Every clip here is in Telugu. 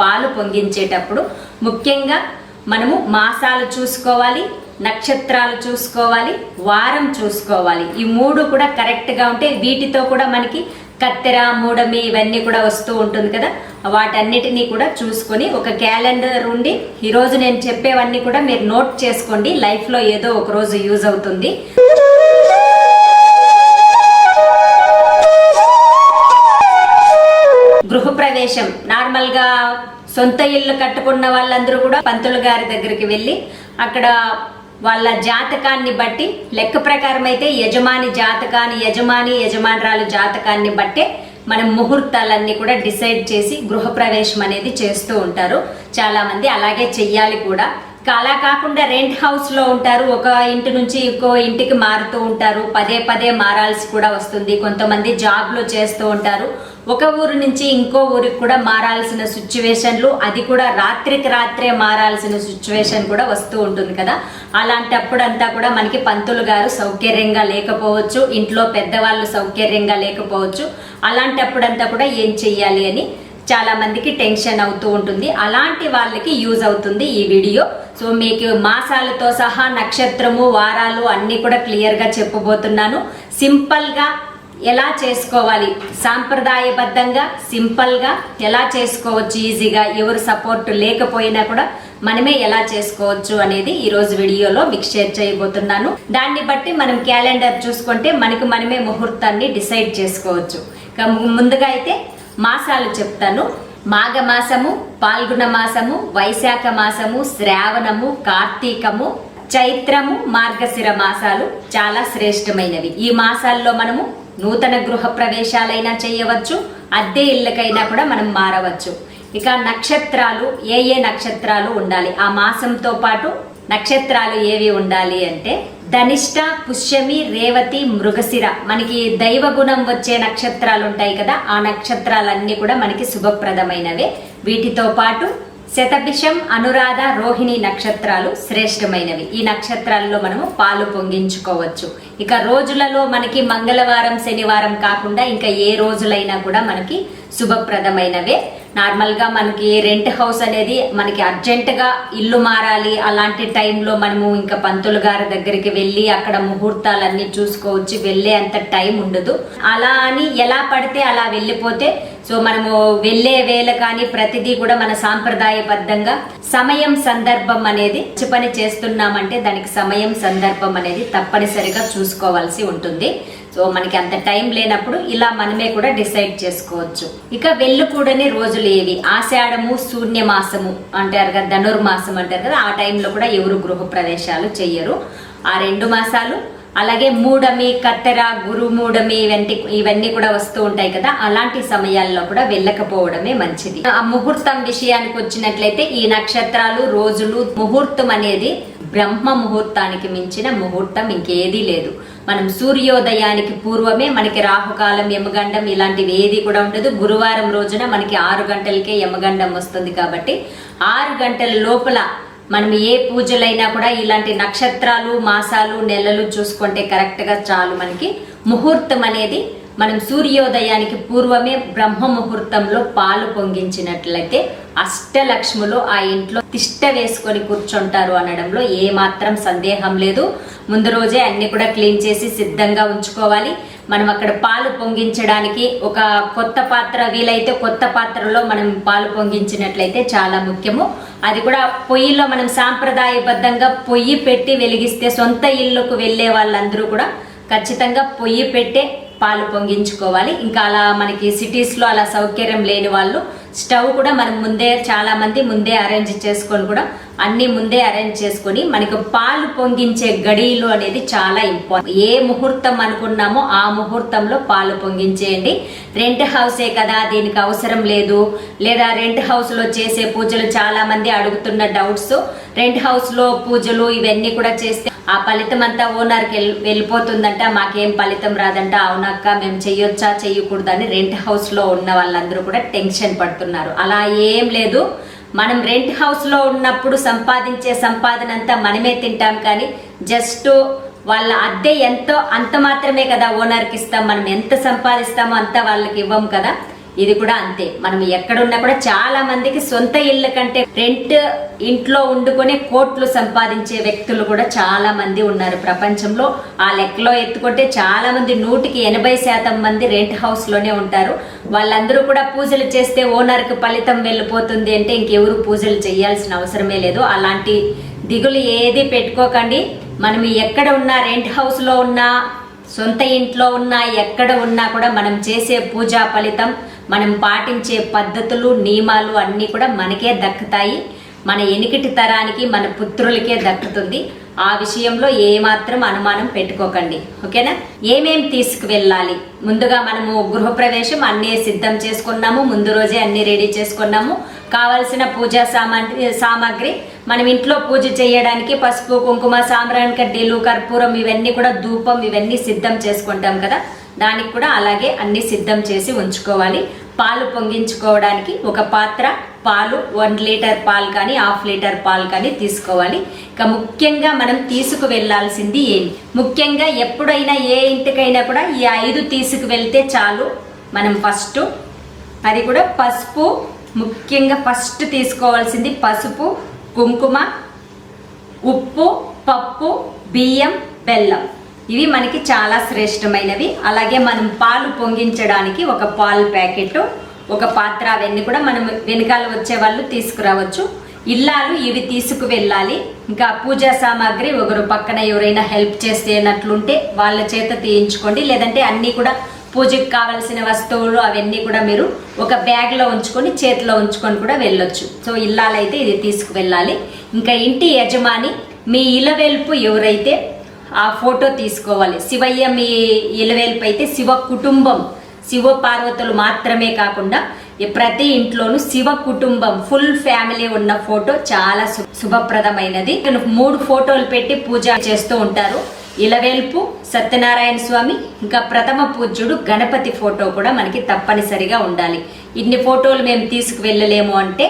పాలు పొంగించేటప్పుడు ముఖ్యంగా మనము మాసాలు చూసుకోవాలి నక్షత్రాలు చూసుకోవాలి వారం చూసుకోవాలి. ఈ మూడు కూడా కరెక్ట్గా ఉంటే వీటితో కూడా మనకి కత్తెర మూడమి ఇవన్నీ కూడా వస్తూ ఉంటుంది కదా. వాటన్నిటినీ కూడా చూసుకొని ఒక క్యాలెండర్ ఉండి ఈరోజు నేను చెప్పేవన్నీ కూడా మీరు నోట్ చేసుకోండి. లైఫ్లో ఏదో ఒక రోజు యూజ్ అవుతుంది. గృహప్రవేశం నార్మల్గా సొంత ఇల్లు కట్టుకున్న వాళ్ళందరూ కూడా పంతులు గారి దగ్గరికి వెళ్ళి అక్కడ వాళ్ళ జాతకాన్ని బట్టి లెక్క ప్రకారం అయితే యజమాని జాతకాన్ని యజమాని యజమానురాలు జాతకాన్ని బట్టే మనం ముహూర్తాలన్నీ కూడా డిసైడ్ చేసి గృహప్రవేశం అనేది చేస్తూ ఉంటారు. చాలా మంది అలాగే చెయ్యాలి కూడా. అలా కాకుండా రెంట్ హౌస్లో ఉంటారు. ఒక ఇంటి నుంచి ఇంకో ఇంటికి మారుతూ ఉంటారు. పదే పదే మారాల్సి కూడా వస్తుంది. కొంతమంది జాబ్లో చేస్తూ ఉంటారు. ఒక ఊరు నుంచి ఇంకో ఊరికి కూడా మారాల్సిన సిచ్యువేషన్లు అది కూడా రాత్రికి రాత్రే మారాల్సిన సిచ్యువేషన్ కూడా వస్తూ ఉంటుంది కదా. అలాంటప్పుడంతా కూడా మనకి పంతులు గారు సౌకర్యంగా లేకపోవచ్చు ఇంట్లో పెద్దవాళ్ళు సౌకర్యంగా లేకపోవచ్చు. అలాంటప్పుడంతా కూడా ఏం చెయ్యాలి అని చాలా మందికి టెన్షన్ అవుతూ ఉంటుంది. అలాంటి వాళ్ళకి యూజ్ అవుతుంది ఈ వీడియో. సో మీకు మాసాలతో సహా నక్షత్రము వారాలు అన్నీ కూడా క్లియర్గా చెప్పబోతున్నాను. సింపుల్గా ఎలా చేసుకోవాలి? సాంప్రదాయబద్ధంగా సింపుల్గా ఎలా చేసుకోవచ్చు? ఈజీగా ఎవరు సపోర్ట్ లేకపోయినా కూడా మనమే ఎలా చేసుకోవచ్చు అనేది ఈరోజు వీడియోలో మీకు షేర్ చేయబోతున్నాను. దాన్ని బట్టి మనం క్యాలెండర్ చూసుకుంటే మనకు మనమే ముహూర్తాన్ని డిసైడ్ చేసుకోవచ్చు. ముందుగా అయితే మాసాలు చెప్తాను. మాఘ మాసము పాల్గొన మాసము వైశాఖ మాసము శ్రావణము కార్తీకము చైత్రము మార్గశిర మాసాలు చాలా శ్రేష్టమైనవి. ఈ మాసాల్లో మనము నూతన గృహ ప్రవేశాలైనా చేయవచ్చు అద్దె ఇళ్ళకైనా కూడా మనం మారవచ్చు. ఇక నక్షత్రాలు ఏ ఏ నక్షత్రాలు ఉండాలి? ఆ మాసంతో పాటు నక్షత్రాలు ఏవి ఉండాలి అంటే ధనిష్ట పుష్యమి రేవతి మృగశిర. మనకి దైవ గుణం వచ్చే నక్షత్రాలు ఉంటాయి కదా ఆ నక్షత్రాలన్నీ కూడా మనకి శుభప్రదమైనవే. వీటితో పాటు శతభిషం అనురాధ రోహిణి నక్షత్రాలు శ్రేష్టమైనవి. ఈ నక్షత్రాల్లో మనము పాలు పొంగించుకోవచ్చు. ఇక రోజులలో మనకి మంగళవారం శనివారం కాకుండా ఇంకా ఏ రోజులైనా కూడా మనకి శుభప్రదమైనవే. నార్మల్గా మనకి రెంట్ హౌస్ అనేది మనకి అర్జెంటుగా ఇల్లు మారాలి అలాంటి టైంలో మనము ఇంకా పంతులు గారి దగ్గరికి వెళ్ళి అక్కడ ముహూర్తాలన్నీ చూసుకోవచ్చు వెళ్ళే అంత టైం ఉండదు. అలా అని ఎలా పడితే అలా వెళ్ళిపోతే సో మనము వెళ్ళే వేళ కానీ ప్రతిదీ కూడా మన సాంప్రదాయబద్ధంగా సమయం సందర్భం అనేది మంచి పని చేస్తున్నామంటే దానికి సమయం సందర్భం అనేది తప్పనిసరిగా చూసుకోవాల్సి ఉంటుంది. సో మనకి అంత టైం లేనప్పుడు ఇలా మనమే కూడా డిసైడ్ చేసుకోవచ్చు. ఇక వెళ్ళకూడని రోజులు ఏవి ఆషాఢము శూన్యమాసము అంటారు కదా ధనుర్మాసం అంటారు కదా ఆ టైంలో కూడా ఎవరు గృహ ప్రవేశాలు చెయ్యరు. ఆ రెండు మాసాలు అలాగే మూడమి కత్తెర గురుమూడమి ఇవంటి ఇవన్నీ కూడా వస్తూ ఉంటాయి కదా అలాంటి సమయాల్లో కూడా వెళ్ళకపోవడమే మంచిది. ఆ ముహూర్తం విషయానికి వచ్చినట్లయితే ఈ నక్షత్రాలు రోజులు ముహూర్తం అనేది బ్రహ్మ ముహూర్తానికి మించిన ముహూర్తం ఇంకేదీ లేదు. మనం సూర్యోదయానికి పూర్వమే మనకి రాహుకాలం యమగండం ఇలాంటివి ఏది కూడా ఉండదు. గురువారం రోజున మనకి ఆరు గంటలకే యమగండం వస్తుంది కాబట్టి ఆరు గంటల లోపల మనం ఏ పూజలైనా కూడా ఇలాంటి నక్షత్రాలు మాసాలు నెలలు చూసుకుంటే కరెక్ట్గా చాలు మనకి. ముహూర్తం అనేది మనం సూర్యోదయానికి పూర్వమే బ్రహ్మ ముహూర్తంలో పాలు పొంగించినట్లయితే అష్టలక్ష్ములు ఆ ఇంట్లో తిష్ట వేసుకొని కూర్చుంటారు అనడంలో ఏమాత్రం సందేహం లేదు. ముందు రోజే అన్ని కూడా క్లీన్ చేసి సిద్ధంగా ఉంచుకోవాలి. మనం అక్కడ పాలు పొంగించడానికి ఒక కొత్త పాత్ర వీలైతే కొత్త పాత్రలో మనం పాలు పొంగించినట్లయితే చాలా ముఖ్యము. అది కూడా పొయ్యిలో మనం సాంప్రదాయబద్ధంగా పొయ్యి పెట్టి వెలిగిస్తే సొంత ఇల్లుకు వెళ్ళే వాళ్ళందరూ కూడా ఖచ్చితంగా పొయ్యి పెట్టే పాలు పొంగించుకోవాలి. ఇంకా అలా మనకి సిటీస్లో అలా సౌకర్యం లేని వాళ్ళు స్టవ్ కూడా మనం ముందే చాలామంది ముందే అరేంజ్ చేసుకొని కూడా అన్ని ముందే అరేంజ్ చేసుకొని మనకు పాలు పొంగించే గడియలు అనేది చాలా ఇంపార్టెంట్ ఏ ముహూర్తం అనుకున్నామో ఆ ముహూర్తంలో పాలు పొంగించేయండి. రెంట్ హౌసే కదా దీనికి అవసరం లేదు. లేదా రెంట్ హౌస్లో చేసే పూజలు చాలా మంది అడుగుతున్న డౌట్స్ రెంట్ హౌస్లో పూజలు ఇవన్నీ కూడా చేస్తే ఆ ఫలితం అంతా ఓనర్కి వెళ్ళి వెళ్ళిపోతుందంట. మాకేం ఫలితం రాదంట. అవునక్క మేము చెయ్యొచ్చా చెయ్యకూడదని రెంట్ హౌస్లో ఉన్న వాళ్ళందరూ కూడా టెన్షన్ పడుతున్నారు. అలా ఏం లేదు. మనం రెంట్ హౌస్లో ఉన్నప్పుడు సంపాదించే సంపాదన అంతా మనమే తింటాం కానీ జస్ట్ వాళ్ళ అద్దె ఎంతో అంత మాత్రమే కదా ఓనర్కి ఇస్తాం మనం ఎంత సంపాదిస్తామో అంత వాళ్ళకి ఇవ్వం కదా. ఇది కూడా అంతే. మనం ఎక్కడున్నా కూడా చాలా మందికి సొంత ఇళ్ళ కంటే రెంట్ ఇంట్లో ఉండుకొని కోట్లు సంపాదించే వ్యక్తులు కూడా చాలా మంది ఉన్నారు. ప్రపంచంలో ఆ లెక్కలో ఎత్తుకుంటే చాలా మంది నూటికి ఎనభై శాతం మంది రెంట్ హౌస్లోనే ఉంటారు. వాళ్ళందరూ కూడా పూజలు చేస్తే ఓనర్కి ఫలితం వెళ్ళిపోతుంది అంటే ఇంకెవరు పూజలు చేయాల్సిన అవసరమే లేదు. అలాంటి దిగులు ఏది పెట్టుకోకండి. మనం ఎక్కడ ఉన్నా రెంట్ హౌస్లో ఉన్నా సొంత ఇంట్లో ఉన్నా ఎక్కడ ఉన్నా కూడా మనం చేసే పూజా ఫలితం మనం పాటించే పద్ధతులు నియమాలు అన్నీ కూడా మనకే దక్కుతాయి. మన ఎనికిటి తరానికి మన పుత్రులకే దక్కుతుంది. ఆ విషయంలో ఏమాత్రం అనుమానం పెట్టుకోకండి. ఓకేనా? ఏమేం తీసుకువెళ్ళాలి? ముందుగా మనము గృహప్రవేశం అన్నీ సిద్ధం చేసుకున్నాము. ముందు రోజే అన్ని రెడీ చేసుకున్నాము. కావలసిన పూజా సామాగ్రి సామాగ్రి మనం ఇంట్లో పూజ చేయడానికి పసుపు కుంకుమ సాంబ్రాణి కడ్డీలు కర్పూరం ఇవన్నీ కూడా ధూపం ఇవన్నీ సిద్ధం చేసుకుంటాం కదా. దానికి కూడా అలాగే అన్ని సిద్ధం చేసి ఉంచుకోవాలి. పాలు పొంగించుకోవడానికి ఒక పాత్ర పాలు వన్ లీటర్ పాలు కానీ హాఫ్ లీటర్ పాలు కానీ తీసుకోవాలి. ఇక ముఖ్యంగా మనం తీసుకు వెళ్ళాల్సింది ఏంటి ముఖ్యంగా ఎప్పుడైనా ఏ ఇంటికైనా కూడా ఈ ఐదు తీసుకు వెళ్తే చాలు. మనం ఫస్ట్ అది కూడా పసుపు ముఖ్యంగా ఫస్ట్ తీసుకోవాల్సింది పసుపు కుంకుమ ఉప్పు పప్పు బియ్యం బెల్లం. ఇవి మనకి చాలా శ్రేష్టమైనవి. అలాగే మనం పాలు పొంగించడానికి ఒక పాలు ప్యాకెట్ ఒక పాత్ర అవన్నీ కూడా మనం వెనకాల వచ్చే వాళ్ళు తీసుకురావచ్చు. ఇల్లాలు ఇవి తీసుకు వెళ్ళాలి ఇంకా పూజా సామాగ్రి ఒకరు పక్కన ఎవరైనా హెల్ప్ చేసేనట్లుంటే వాళ్ళ చేత తీయించుకోండి. లేదంటే అన్నీ కూడా పూజకి కావలసిన వస్తువులు అవన్నీ కూడా మీరు ఒక బ్యాగ్లో ఉంచుకొని చేతిలో ఉంచుకొని కూడా వెళ్ళొచ్చు. సో ఇల్లాలైతే ఇది తీసుకువెళ్ళాలి. ఇంకా ఇంటి యజమాని మీ ఇలవెల్పు ఎవరైతే ఆ ఫోటో తీసుకోవాలి. శివయ్య మీ ఇలవేల్పు అయితే శివ కుటుంబం. శివ పార్వతులు మాత్రమే కాకుండా ప్రతి ఇంట్లోనూ శివ కుటుంబం ఫుల్ ఫ్యామిలీ ఉన్న ఫోటో చాలా శుభప్రదమైనది. మూడు ఫోటోలు పెట్టి పూజ చేస్తూ ఉంటారు. ఇలవేల్పు సత్యనారాయణ స్వామి ఇంకా ప్రథమ పూజ్యుడు గణపతి ఫోటో కూడా మనకి తప్పనిసరిగా ఉండాలి. ఇన్ని ఫోటోలు మేము తీసుకువెళ్ళలేము అంటే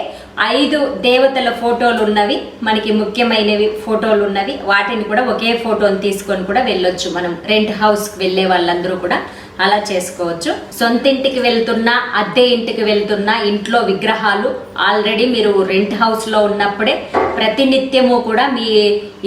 ఐదు దేవతల ఫోటోలు ఉన్నవి మనకి ముఖ్యమైనవి ఫోటోలు ఉన్నవి. వాటిని కూడా ఒకే ఫోటోని తీసుకొని కూడా వెళ్ళొచ్చు మనం. రెంట్ హౌస్కి వెళ్ళే వాళ్ళందరూ కూడా అలా చేసుకోవచ్చు. సొంత ఇంటికి వెళ్తున్నా అద్దె ఇంటికి వెళ్తున్నా ఇంట్లో విగ్రహాలు ఆల్రెడీ మీరు రెంట్ హౌస్లో ఉన్నప్పుడే ప్రతినిత్యము కూడా మీ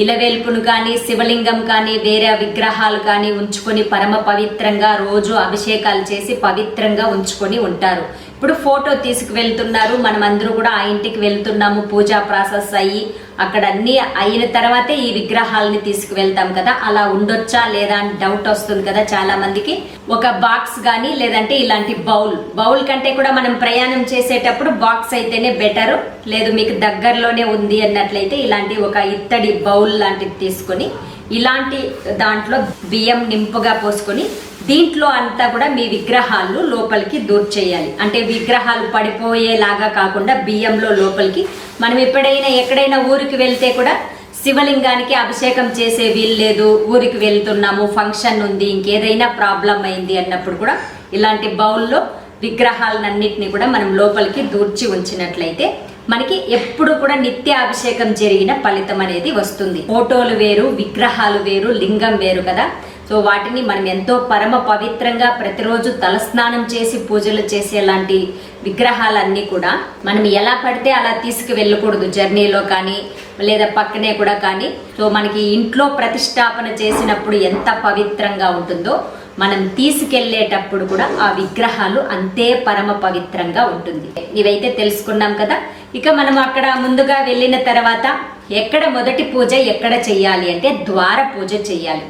ఇలవేల్పును కానీ శివలింగం కానీ వేరే విగ్రహాలు కానీ ఉంచుకొని పరమ పవిత్రంగా రోజు అభిషేకాలు చేసి పవిత్రంగా ఉంచుకొని ఉంటారు. ఇప్పుడు ఫోటో తీసుకువెళ్తున్నారు. మనం అందరూ కూడా ఆ ఇంటికి వెళ్తున్నాము. పూజా ప్రాసెస్ అయ్యి అక్కడ అన్ని అయిన తర్వాతే ఈ విగ్రహాలని తీసుకువెళ్తాం కదా. అలా ఉండొచ్చా లేదా అని డౌట్ వస్తుంది కదా చాలా మందికి. ఒక బాక్స్ కానీ లేదంటే ఇలాంటి బౌల్ బౌల్ కంటే కూడా మనం ప్రయాణం చేసేటప్పుడు బాక్స్ అయితేనే బెటర్ లేదు మీకు దగ్గరలోనే ఉంది అన్నట్లయితే ఇలాంటి ఒక ఇత్తడి బౌల్ లాంటిది తీసుకొని ఇలాంటి దాంట్లో బియ్యం నింపుగా పోసుకొని దీంట్లో అంతా కూడా మీ విగ్రహాలు లోపలికి దూర్చేయాలి అంటే విగ్రహాలు పడిపోయేలాగా కాకుండా బియ్యంలో లోపలికి. మనం ఎప్పుడైనా ఎక్కడైనా ఊరికి వెళ్తే కూడా శివలింగానికి అభిషేకం చేసే వీలు లేదు. ఊరికి వెళ్తున్నాము ఫంక్షన్ ఉంది ఇంకేదైనా ప్రాబ్లం అయింది అన్నప్పుడు కూడా ఇలాంటి బౌల్లో విగ్రహాలన్నింటినీ కూడా మనం లోపలికి దూర్చి ఉంచినట్లయితే మనకి ఎప్పుడు కూడా నిత్య అభిషేకం జరిగిన ఫలితం అనేది వస్తుంది. ఫోటోలు వేరు విగ్రహాలు వేరు లింగం వేరు కదా. సో వాటిని మనం ఎంతో పరమ పవిత్రంగా ప్రతిరోజు తలస్నానం చేసి పూజలు చేసేలాంటి విగ్రహాలన్నీ కూడా మనం ఎలా పడితే అలా తీసుకు వెళ్ళకూడదు జర్నీలో కానీ లేదా పక్కనే కూడా కానీ. సో మనకి ఇంట్లో ప్రతిష్టాపన చేసినప్పుడు ఎంత పవిత్రంగా ఉంటుందో మనం తీసుకెళ్ళేటప్పుడు కూడా ఆ విగ్రహాలు అంతే పరమ పవిత్రంగా ఉంటుంది. ఇవైతే తెలుసుకున్నాం కదా. ఇక మనం అక్కడ ముందుగా వెళ్ళిన తర్వాత ఎక్కడ మొదటి పూజ ఎక్కడ చెయ్యాలి అంటే ద్వార పూజ చెయ్యాలి.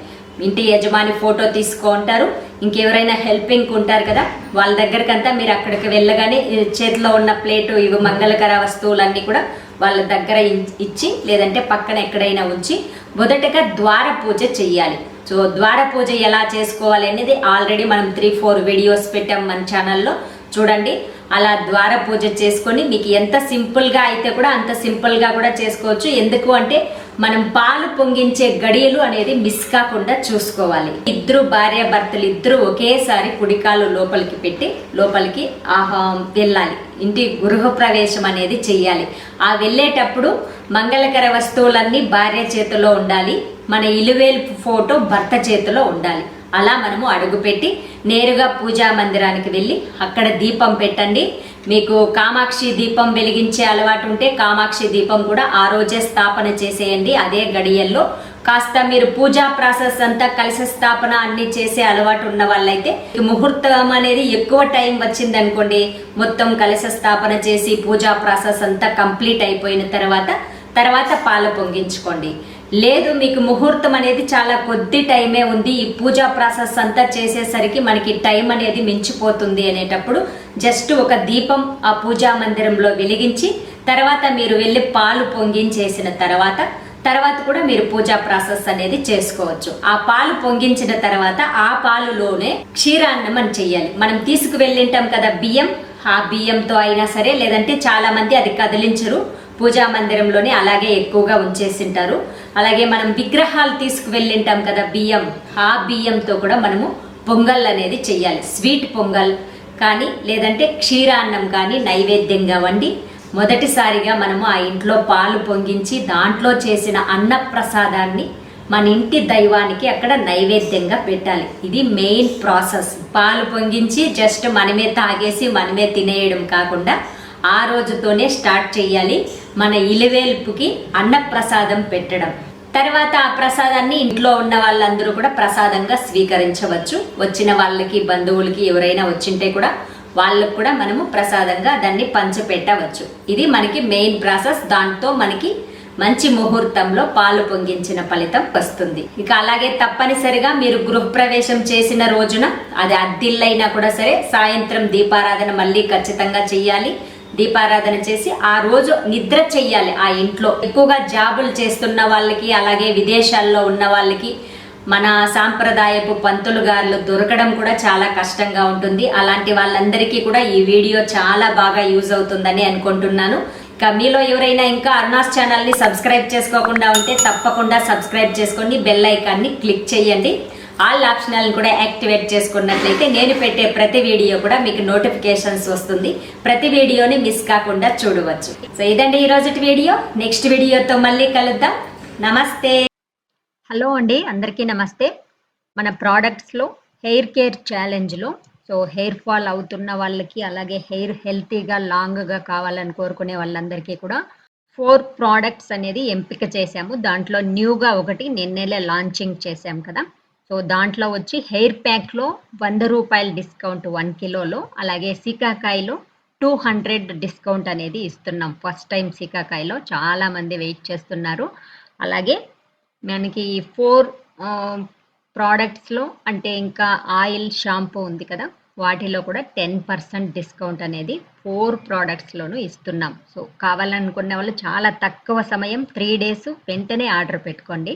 ఇంటి యజమాని ఫోటో తీసుకుంటారు ఇంకెవరైనా హెల్పింగ్ ఉంటారు కదా. వాళ్ళ దగ్గరకంతా మీరు అక్కడికి వెళ్ళగానే చేతిలో ఉన్న ప్లేటు ఇవి మంగళకర వస్తువులన్నీ కూడా వాళ్ళ దగ్గర ఇ- ఇచ్చి లేదంటే పక్కన ఎక్కడైనా ఉంచి మొదటగా ద్వార పూజ చెయ్యాలి. సో ద్వార పూజ ఎలా చేసుకోవాలి అనేది ఆల్రెడీ మనం త్రీ ఫోర్ వీడియోస్ పెట్టాం మన ఛానల్లో చూడండి అలా ద్వార పూజ చేసుకొని మీకు ఎంత సింపుల్గా అయితే కూడా అంత సింపుల్గా కూడా చేసుకోవచ్చు. ఎందుకు అంటే మనం పాలు పొంగించే గడియలు అనేది మిస్ కాకుండా చూసుకోవాలి. ఇద్దరు భార్య భర్తలు ఇద్దరు ఒకేసారి కుడికాలు లోపలికి పెట్టి లోపలికి ఆహా వెళ్ళాలి. ఇంటి గృహ ప్రవేశం అనేది చెయ్యాలి. ఆ వెళ్ళేటప్పుడు మంగళకర వస్తువులన్నీ భార్య చేతిలో ఉండాలి. మన ఇలువేలు ఫోటో భర్త చేతిలో ఉండాలి. అలా మనము అడుగుపెట్టి నేరుగా పూజా మందిరానికి వెళ్ళి అక్కడ దీపం పెట్టండి. మీకు కామాక్షి దీపం వెలిగించే అలవాటు ఉంటే కామాక్షి దీపం కూడా ఆ రోజే స్థాపన చేసేయండి. అదే గడియల్లో. కాస్త మీరు పూజా ప్రాసెస్ అంతా కలిసి స్థాపన అన్ని చేసే అలవాటు ఉన్న వాళ్ళైతే ముహూర్తం అనేది ఎక్కువ టైం వచ్చింది అనుకోండి మొత్తం కలశ స్థాపన చేసి పూజా ప్రాసెస్ అంతా కంప్లీట్ అయిపోయిన తర్వాత తర్వాత పాలు పొంగించుకోండి. లేదు మీకు ముహూర్తం అనేది చాలా కొద్ది టైమే ఉంది. ఈ పూజా ప్రాసెస్ అంతా చేసేసరికి మనకి టైం అనేది మించిపోతుంది అనేటప్పుడు జస్ట్ ఒక దీపం ఆ పూజా మందిరంలో వెలిగించి తర్వాత మీరు వెళ్ళి పాలు పొంగించేసిన తర్వాత తర్వాత కూడా మీరు పూజా ప్రాసెస్ అనేది చేసుకోవచ్చు. ఆ పాలు పొంగించిన తర్వాత ఆ పాలులోనే క్షీరాన్నం అని చెయ్యాలి. మనం తీసుకువెళ్ళింటాం కదా బియ్యం ఆ బియ్యంతో అయినా సరే లేదంటే చాలా మంది అది కదిలించరు. పూజా మందిరంలోనే అలాగే ఎక్కువగా ఉంచేసింటారు. అలాగే మనం విగ్రహాలు తీసుకువెళ్ళింటాం కదా బియ్యం ఆ బియ్యంతో కూడా మనము పొంగల్ అనేది చెయ్యాలి. స్వీట్ పొంగల్ కానీ లేదంటే క్షీరాన్నం కానీ నైవేద్యంగా వండి మొదటిసారిగా మనము ఆ ఇంట్లో పాలు పొంగించి దాంట్లో చేసిన అన్న ప్రసాదాన్ని మన ఇంటి దైవానికి అక్కడ నైవేద్యంగా పెట్టాలి. ఇది మెయిన్ ప్రాసెస్. పాలు పొంగించి జస్ట్ మనమే తాగేసి మనమే తినేయడం కాకుండా ఆ రోజుతోనే స్టార్ట్ చేయాలి మన ఇలవేల్పుకి అన్నప్రసాదం పెట్టడం. తర్వాత ఆ ప్రసాదాన్ని ఇంట్లో ఉన్న వాళ్ళందరూ కూడా ప్రసాదంగా స్వీకరించవచ్చు. వచ్చిన వాళ్ళకి బంధువులకి ఎవరైనా వచ్చింటే కూడా వాళ్ళకు కూడా మనము ప్రసాదంగా దాన్ని పంచిపెట్టవచ్చు. ఇది మనకి మెయిన్ ప్రాసెస్. దాంతో మనకి మంచి ముహూర్తంలో పాలు పొంగించిన ఫలితం వస్తుంది. ఇక అలాగే తప్పనిసరిగా మీరు గృహప్రవేశం చేసిన రోజున అది అద్దిల్లైనా కూడా సరే సాయంత్రం దీపారాధన మళ్ళీ ఖచ్చితంగా చెయ్యాలి. దీపారాధన చేసి ఆ రోజు నిద్ర చెయ్యాలి ఆ ఇంట్లో. ఎక్కువగా జాబులు చేస్తున్న వాళ్ళకి అలాగే విదేశాల్లో ఉన్న వాళ్ళకి మన సాంప్రదాయపు పంతులు గారులు దొరకడం కూడా చాలా కష్టంగా ఉంటుంది. అలాంటి వాళ్ళందరికీ కూడా ఈ వీడియో చాలా బాగా యూజ్ అవుతుందని అనుకుంటున్నాను. ఇక మీలో ఎవరైనా ఇంకా అరుణాస్ ఛానల్ని సబ్స్క్రైబ్ చేసుకోకుండా ఉంటే తప్పకుండా సబ్స్క్రైబ్ చేసుకోండి బెల్ ఐకాన్ని క్లిక్ చేయండి. ఆల్ ఆప్షనల్ని కూడా యాక్టివేట్ చేసుకున్నట్లయితే నేను పెట్టే ప్రతి వీడియో కూడా మీకు నోటిఫికేషన్స్ వస్తుంది. ప్రతి వీడియోని మిస్ కాకుండా చూడవచ్చు. సో ఇదండి ఈ రోజు వీడియో. నెక్స్ట్ వీడియోతో మళ్ళీ కలుద్దాం. నమస్తే. హలో అండి అందరికీ నమస్తే. మన ప్రోడక్ట్స్లో హెయిర్ కేర్ ఛాలెంజ్లో సో హెయిర్ ఫాల్ అవుతున్న వాళ్ళకి అలాగే హెయిర్ హెల్తీగా లాంగ్గా కావాలని కోరుకునే వాళ్ళందరికీ కూడా ఫోర్ ప్రోడక్ట్స్ అనేది ఎంపిక చేశాము. దాంట్లో న్యూగా ఒకటి నిన్నేలే లాంచింగ్ చేశాం కదా. సో దాంట్లో వచ్చి హెయిర్ ప్యాక్లో వంద రూపాయల డిస్కౌంట్ వన్ కిలోలో అలాగే సీకాకాయలో టూ హండ్రెడ్ డిస్కౌంట్ అనేది ఇస్తున్నాం. ఫస్ట్ టైం సీకాకాయలో చాలామంది వెయిట్ చేస్తున్నారు. అలాగే మనకి ఫోర్ ప్రోడక్ట్స్లో అంటే ఇంకా ఆయిల్ షాంపూ ఉంది కదా వాటిలో కూడా టెన్ పర్సెంట్ డిస్కౌంట్ అనేది ఫోర్ ప్రోడక్ట్స్లోనూ ఇస్తున్నాం. సో కావాలనుకునే వాళ్ళు చాలా తక్కువ సమయం త్రీ డేస్ వెంటనే ఆర్డర్ పెట్టుకోండి.